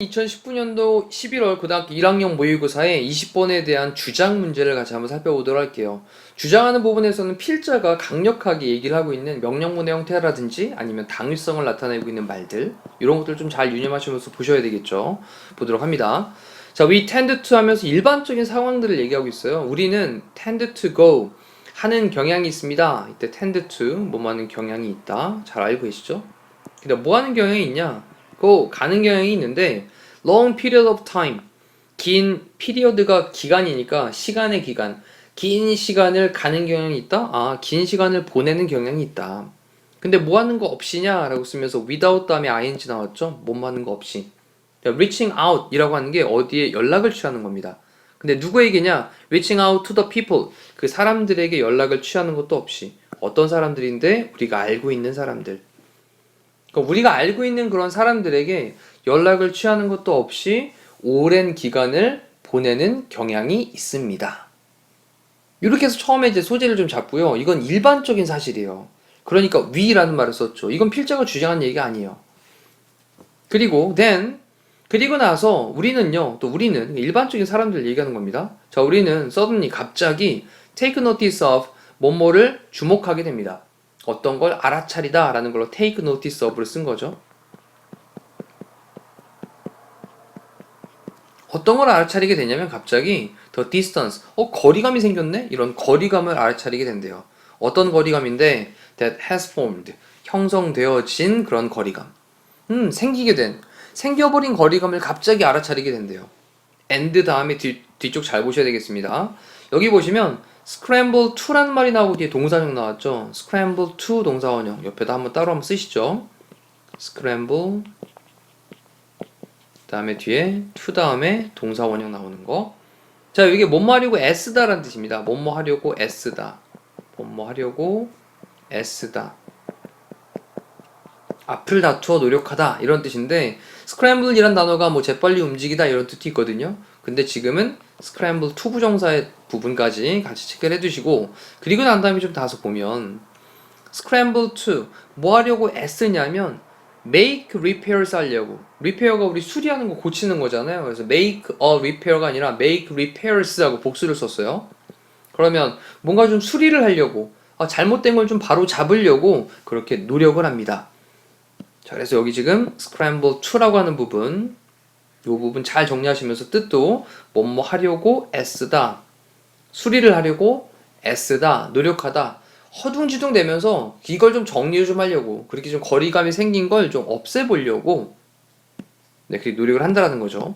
(2019년도 11월) 고등학교 1학년 모의고사의 20번에 대한 주장 문제를 같이 한번 살펴보도록 할게요. 주장하는 부분에서는 필자가 강력하게 얘기를 하고 있는 명령문의 형태라든지 아니면 당위성을 나타내고 있는 말들 이런 것들 좀 잘 유념하시면서 보셔야 되겠죠. 보도록 합니다. 자, we tend to 하면서 일반적인 상황들을 얘기하고 있어요. 우리는 tend to go 하는 경향이 있습니다. 이때 tend to 뭐 하는 경향이 있다. 잘 알고 계시죠? 근데 뭐 하는 경향이 있냐? go 가는 경향이 있는데 long period of time 긴 피리어드가 기간이니까 시간의 기간 긴 시간을 가는 경향이 있다? 아, 긴 시간을 보내는 경향이 있다. 근데 뭐 하는 거 없이냐 라고 쓰면서 without 다음에 ing 나왔죠? 뭐 하는 거 없이. 자, reaching out 이라고 하는 게 어디에 연락을 취하는 겁니다. 근데 누구에게냐? reaching out to the people. 그 사람들에게 연락을 취하는 것도 없이. 어떤 사람들인데? 우리가 알고 있는 사람들. 그러니까 우리가 알고 있는 그런 사람들에게 연락을 취하는 것도 없이 오랜 기간을 보내는 경향이 있습니다. 이렇게 해서 처음에 이제 소재를 좀 잡고요. 이건 일반적인 사실이에요. 그러니까 위라는 말을 썼죠. 이건 필자가 주장한 얘기가 아니에요. 그리고 then 그리고 나서 우리는요. 또 우리는 일반적인 사람들 얘기하는 겁니다. 자, 우리는 suddenly 갑자기 take notice of 뭐뭐를 주목하게 됩니다. 어떤 걸 알아차리다 라는 걸로 take notice of를 쓴 거죠. 어떤 걸 알아차리게 되냐면 갑자기 the distance, 어 거리감이 생겼네? 이런 거리감을 알아차리게 된대요. 어떤 거리감인데 that has formed, 형성되어진 그런 거리감. 음, 생기게 된, 생겨버린 거리감을 갑자기 알아차리게 된대요. and 다음에 뒤, 뒤쪽 잘 보셔야 되겠습니다. 여기 보시면 scramble to란 말이 나오고 뒤에 동사형 나왔죠. scramble to 동사원형 옆에다 한번 따로 한번 쓰시죠. scramble 다음에 뒤에 to 다음에 동사원형 나오는 거. 자, 이게 뭐뭐 하려고 애쓰다라는 뜻입니다. 뭐뭐 하려고 애쓰다. 뭐뭐 하려고 애쓰다. 앞을 다투어 노력하다 이런 뜻인데 scramble이란 단어가 뭐 재빨리 움직이다 이런 뜻이 있거든요. 근데 지금은 scramble to 부정사의 부분까지 같이 체크를 해두시고 그리고 난 다음에 좀 다서 보면 scramble to 뭐 하려고 애쓰냐면 make repairs 하려고 repair가 우리 수리하는 거 고치는 거잖아요. 그래서 make a repair가 아니라 make repairs 하고 복수를 썼어요. 그러면 뭔가 좀 수리를 하려고 아, 잘못된 걸 좀 바로 잡으려고 그렇게 노력을 합니다. 자, 그래서 여기 지금 scramble to라고 하는 부분 이 부분 잘 정리하시면서 뜻도 뭐뭐 하려고 애쓰다 수리를 하려고 애쓰다 노력하다 허둥지둥 되면서 이걸 좀 정리를 좀 하려고 그렇게 좀 거리감이 생긴 걸 좀 없애보려고 네, 그렇게 노력을 한다라는 거죠.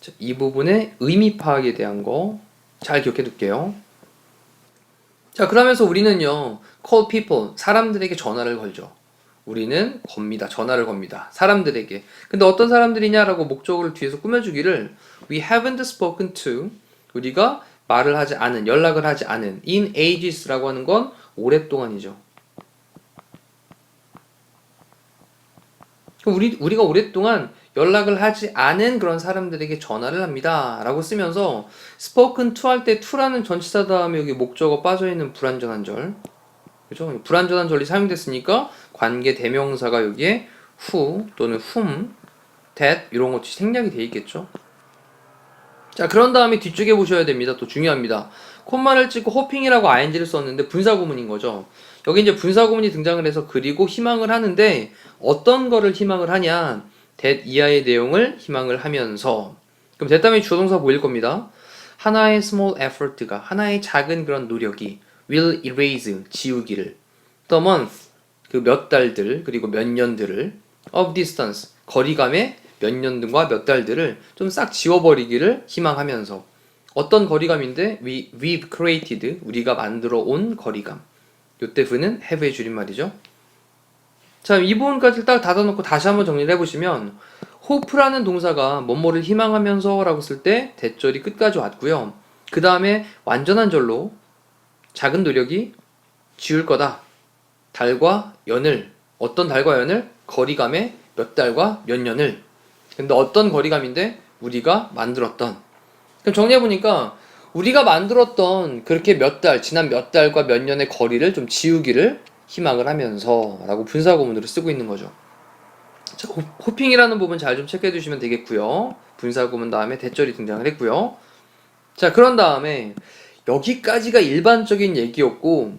자, 이 부분의 의미 파악에 대한 거 잘 기억해 둘게요. 자, 그러면서 우리는요, call people, 사람들에게 전화를 걸죠. 우리는 겁니다. 전화를 겁니다. 사람들에게. 근데 어떤 사람들이냐라고 목적을 뒤에서 꾸며주기를 we haven't spoken to 우리가 말을 하지 않은, 연락을 하지 않은 in ages라고 하는 건 오랫동안이죠. 우리, 우리가 오랫동안 연락을 하지 않은 그런 사람들에게 전화를 합니다. 라고 쓰면서 spoken to 할 때 to라는 전치사 다음에 여기 목적어 빠져있는 불완전한 절. 그죠? 불완전한 절이 사용됐으니까 관계 대명사가 여기에 who 또는 whom, that 이런 것이 생략이 돼 있겠죠. 자, 그런 다음에 뒤쪽에 보셔야 됩니다. 또 중요합니다. 콤마를 찍고 호핑이라고 ing를 썼는데 분사구문인 거죠. 여기 이제 분사구문이 등장을 해서 그리고 희망을 하는데 어떤 거를 희망을 하냐? that 이하의 내용을 희망을 하면서 그럼 다음에 주어동사 보일 겁니다. 하나의 small effort가 하나의 작은 그런 노력이 will erase 지우기를. The month 그 몇 달들 그리고 몇 년들을 of distance 거리감의 몇 년들과 몇 달들을 좀 싹 지워버리기를 희망하면서. 어떤 거리감인데? We, we've created 우리가 만들어 온 거리감. 요때 v는 have의 줄임말이죠. 자 이 부분까지 딱 닫아놓고 다시 한번 정리를 해보시면 hope라는 동사가 뭐뭐를 희망하면서 라고 쓸 때 대절이 끝까지 왔고요. 그 다음에 완전한 절로 작은 노력이 지울 거다. 달과 연을 어떤 달과 연을 거리감의 몇 달과 몇 년을 근데 어떤 거리감인데 우리가 만들었던 그럼 정리해 보니까 우리가 만들었던 그렇게 몇 달, 지난 몇 달과 몇 년의 거리를 좀 지우기를 희망을 하면서 라고 분사구문으로 쓰고 있는 거죠. 자, 호- 호핑이라는 부분 잘 좀 체크해 두시면 되겠고요. 분사구문 다음에 대절이 등장을 했고요. 자, 그런 다음에 여기까지가 일반적인 얘기였고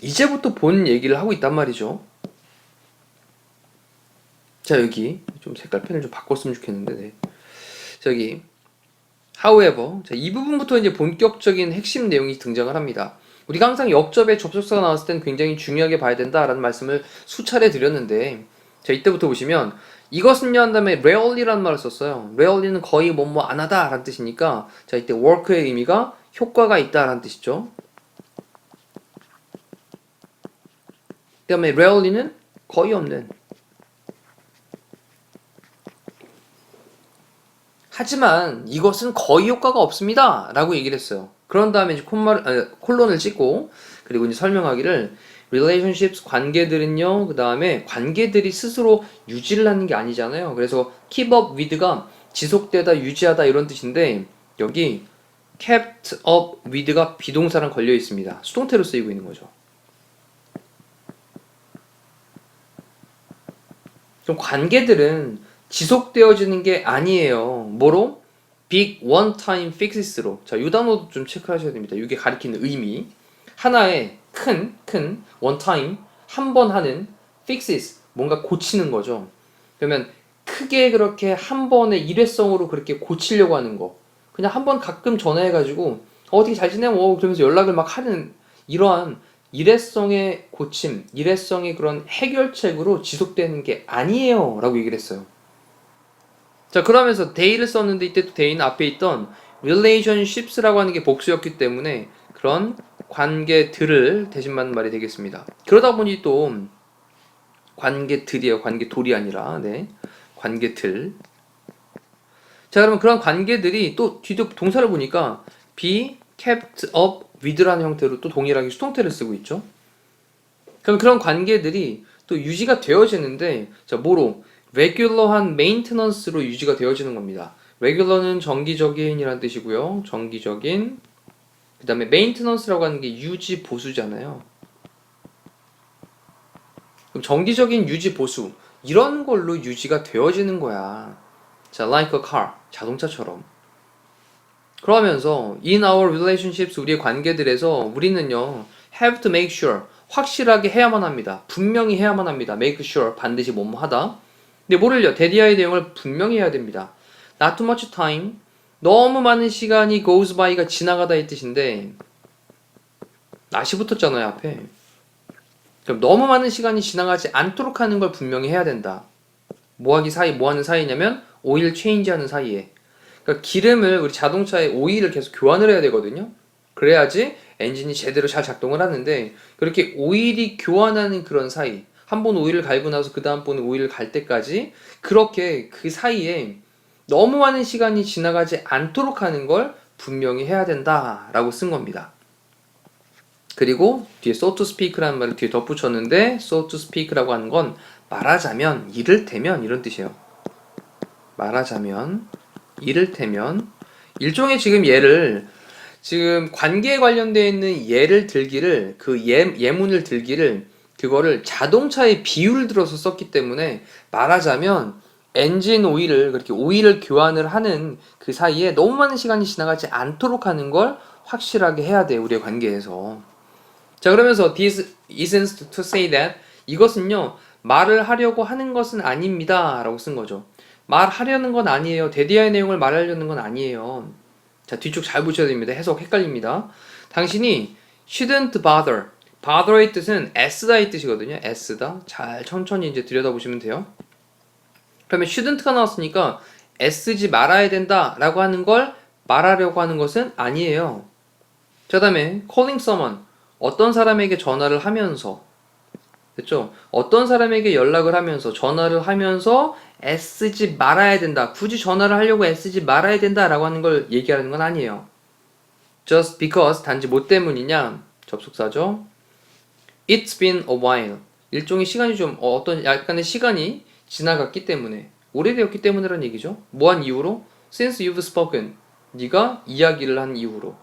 이제부터 본 얘기를 하고 있단 말이죠. 자, 여기 좀 색깔 펜을 좀 바꿨으면 좋겠는데. 네. 저기 however 자, 이 부분부터 이제 본격적인 핵심 내용이 등장을 합니다. 우리가 항상 역접에 접속사가 나왔을 땐 굉장히 중요하게 봐야 된다라는 말씀을 수차례 드렸는데 자 이때부터 보시면 이것은요 한 다음에 rarely라는 말을 썼어요. rarely는 거의 뭐뭐 안 하다라는 뜻이니까 자 이때 work의 의미가 효과가 있다라는 뜻이죠. 그 다음에 rarely는 거의 없는 하지만 이것은 거의 효과가 없습니다. 라고 얘기를 했어요. 그런 다음에 이제 콤마를, 아니, 콜론을 찍고, 그리고 이제 설명하기를, relationships, 관계들은요, 그 다음에 관계들이 스스로 유지를 하는 게 아니잖아요. 그래서 keep up with가 지속되다, 유지하다 이런 뜻인데, 여기 kept up with가 비동사랑 걸려 있습니다. 수동태로 쓰이고 있는 거죠. 좀 관계들은 지속되어지는 게 아니에요. 뭐로? big one time fixes로. 자, 이 단어도 좀 체크하셔야 됩니다. 이게 가리키는 의미. 하나의 큰, 큰, one time, 한 번 하는 fixes. 뭔가 고치는 거죠. 그러면 크게 그렇게 한 번에 일회성으로 그렇게 고치려고 하는 거. 그냥 한 번 가끔 전화해가지고, 어, 어떻게 잘 지내? 뭐, 그러면서 연락을 막 하는 이러한 일회성의 고침, 일회성의 그런 해결책으로 지속되는 게 아니에요. 라고 얘기를 했어요. 자, 그러면서 day를 썼는데 이때 또 day는 앞에 있던 relationships라고 하는 게 복수였기 때문에 그런 관계들을 대신 받는 말이 되겠습니다. 그러다 보니 또 관계들이에요. 관계돌이 아니라, 네. 관계들. 자, 그러면 그런 관계들이 또 뒤도 동사를 보니까 be kept up with라는 형태로 또 동일하게 수동태를 쓰고 있죠. 그럼 그런 관계들이 또 유지가 되어지는데, 자, 뭐로? 레귤러한 메인테넌스로 유지가 되어지는 겁니다. 레귤러는 정기적인이라는 뜻이고요. 정기적인. 그 다음에 메인테넌스라고 하는 게 유지 보수잖아요. 그럼 정기적인 유지 보수. 이런 걸로 유지가 되어지는 거야. 자, like a car. 자동차처럼. 그러면서 in our relationships 우리의 관계들에서 우리는요 have to make sure 확실하게 해야만 합니다. 분명히 해야만 합니다. make sure 반드시 뭐뭐 하다. 근데 뭐를요? 데디아의 내용을 분명히 해야 됩니다. Not too much time. 너무 많은 시간이 goes by가 지나가다 이 뜻인데 not이 붙었잖아요 앞에. 그럼 너무 많은 시간이 지나가지 않도록 하는 걸 분명히 해야 된다. 뭐하기 사이 뭐하는 사이냐면 오일 체인지하는 사이에. 그러니까 기름을 우리 자동차에 오일을 계속 교환을 해야 되거든요. 그래야지 엔진이 제대로 잘 작동을 하는데 그렇게 오일이 교환하는 그런 사이 한 번 오일을 갈고 나서 그 다음 번 오일을 갈 때까지 그렇게 그 사이에 너무 많은 시간이 지나가지 않도록 하는 걸 분명히 해야 된다라고 쓴 겁니다. 그리고 뒤에 so to speak라는 말을 뒤에 덧붙였는데 so to speak라고 하는 건 말하자면 이를테면 이런 뜻이에요. 말하자면 이를테면 일종의 지금 예를 지금 관계에 관련되어 있는 예를 들기를 그 예, 예문을 들기를 그거를 자동차의 비율을 들어서 썼기 때문에 말하자면 엔진 오일을 그렇게 오일을 교환을 하는 그 사이에 너무 많은 시간이 지나가지 않도록 하는 걸 확실하게 해야 돼 우리의 관계에서. 자 그러면서 this isn't to say that 이것은요 말을 하려고 하는 것은 아닙니다 라고 쓴 거죠 말하려는 건 아니에요. 데디아의 내용을 말하려는 건 아니에요. 자 뒤쪽 잘 보셔야 됩니다. 해석 헷갈립니다. 당신이 shouldn't bother. Bother의 뜻은 애쓰다의 뜻이거든요. 애쓰다. 잘 천천히 이제 들여다보시면 돼요. 그러면 shouldn't가 나왔으니까 애쓰지 말아야 된다 라고 하는 걸 말하려고 하는 것은 아니에요. 자 다음에 calling someone. 어떤 사람에게 전화를 하면서 됐죠? 어떤 사람에게 연락을 하면서 전화를 하면서 애쓰지 말아야 된다. 굳이 전화를 하려고 애쓰지 말아야 된다라고 하는 걸 얘기하는 건 아니에요. Just because 단지 뭐 때문이냐? 접속사죠. It's been a while. 일종의 시간이 좀 어, 어떤 약간의 시간이 지나갔기 때문에 오래되었기 때문이라는 얘기죠. 뭐한 이유로? Since you've spoken. 네가 이야기를 한 이후로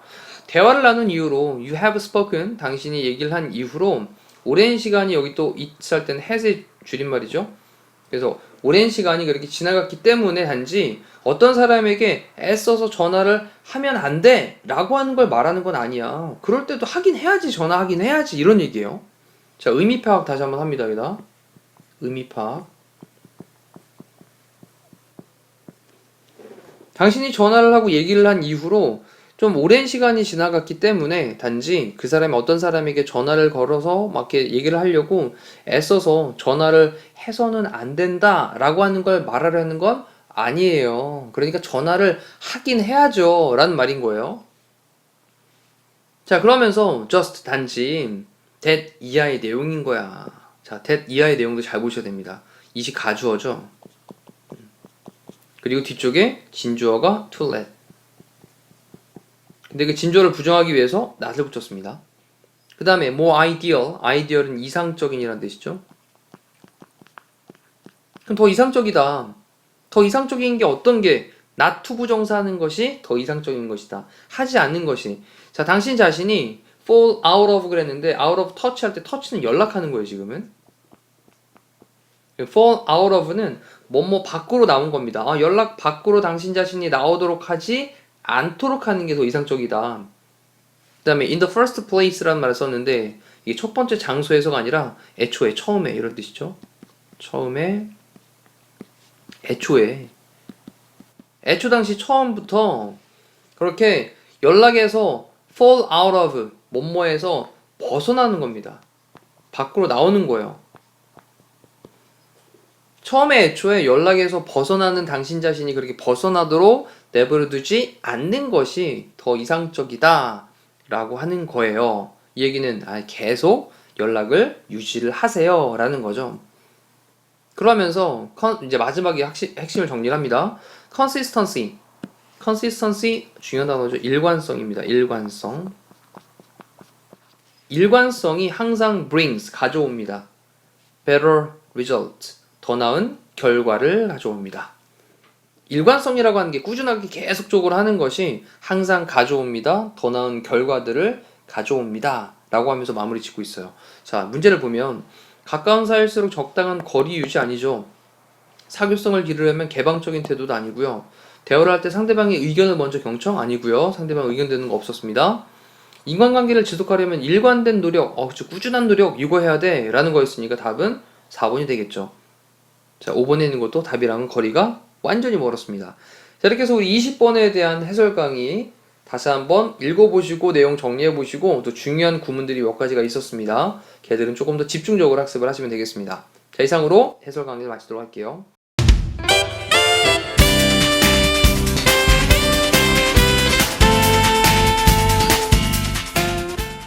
대화를 나눈 이후로 you have spoken 당신이 얘기를 한 이후로 오랜 시간이 여기 또 있을 때는 has의 줄임말이죠. 그래서 오랜 시간이 그렇게 지나갔기 때문에 단지 어떤 사람에게 애써서 전화를 하면 안 돼! 라고 하는 걸 말하는 건 아니야. 그럴 때도 하긴 해야지, 전화하긴 해야지. 이런 얘기예요. 자, 의미 파악 다시 한번 합니다. 여기다. 의미 파악. 당신이 전화를 하고 얘기를 한 이후로 좀 오랜 시간이 지나갔기 때문에 단지 그 사람이 어떤 사람에게 전화를 걸어서 막 이렇게 얘기를 하려고 애써서 전화를 해서는 안 된다 라고 하는 걸 말하려는 건 아니에요. 그러니까 전화를 하긴 해야죠. 라는 말인 거예요. 자, 그러면서 just 단지 that 이하의 내용인 거야. 자, that 이하의 내용도 잘 보셔야 됩니다. 이시 가주어죠. 그리고 뒤쪽에 진주어가 to let. 근데 그 진주어를 부정하기 위해서 not을 붙였습니다. 그 다음에 more ideal, ideal은 이상적인이라는 뜻이죠. 그럼 더 이상적이다. 더 이상적인 게 어떤 게 not to 부정사하는 것이 더 이상적인 것이다. 하지 않는 것이. 자, 당신 자신이 fall out of 그랬는데 out of touch 할 때 touch는 연락하는 거예요, 지금은. fall out of는 뭐뭐 밖으로 나온 겁니다. 아, 연락 밖으로 당신 자신이 나오도록 하지 않도록 하는 게 더 이상적이다. 그 다음에 in the first place라는 말을 썼는데 이게 첫 번째 장소에서가 아니라 애초에 처음에 이런 뜻이죠. 처음에 애초에 애초 당시 처음부터 그렇게 연락에서 fall out of 뭐뭐에서 벗어나는 겁니다. 밖으로 나오는 거예요. 처음에 애초에 연락에서 벗어나는 당신 자신이 그렇게 벗어나도록 내버려두지 않는 것이 더 이상적이다 라고 하는 거예요. 이 얘기는 아, 계속 연락을 유지를 하세요 라는 거죠. 그러면서 컨- 이제 마지막에 핵심, 핵심을 정리를 합니다. consistency. consistency 중요한 단어죠. 일관성입니다. 일관성. 일관성이 항상 brings 가져옵니다. better result. 더 나은 결과를 가져옵니다. 일관성이라고 하는 게 꾸준하게 계속적으로 하는 것이 항상 가져옵니다. 더 나은 결과들을 가져옵니다. 라고 하면서 마무리 짓고 있어요. 자, 문제를 보면 가까운 사이일수록 적당한 거리 유지 아니죠. 사교성을 기르려면 개방적인 태도도 아니고요. 대화를 할 때 상대방의 의견을 먼저 경청 아니고요. 상대방 의견 되는 거 없었습니다. 인간관계를 지속하려면 일관된 노력, 어, 그쵸, 꾸준한 노력 이거 해야 돼 라는 거였으니까 답은 4번이 되겠죠. 자, 5번에 있는 것도 답이랑은 거리가 완전히 멀었습니다. 자, 이렇게 해서 우리 20번에 대한 해설 강의 다시 한번 읽어보시고 내용 정리해보시고 또 중요한 구문들이 몇 가지가 있었습니다. 걔들은 조금 더 집중적으로 학습을 하시면 되겠습니다. 자, 이상으로 해설 강의를 마치도록 할게요.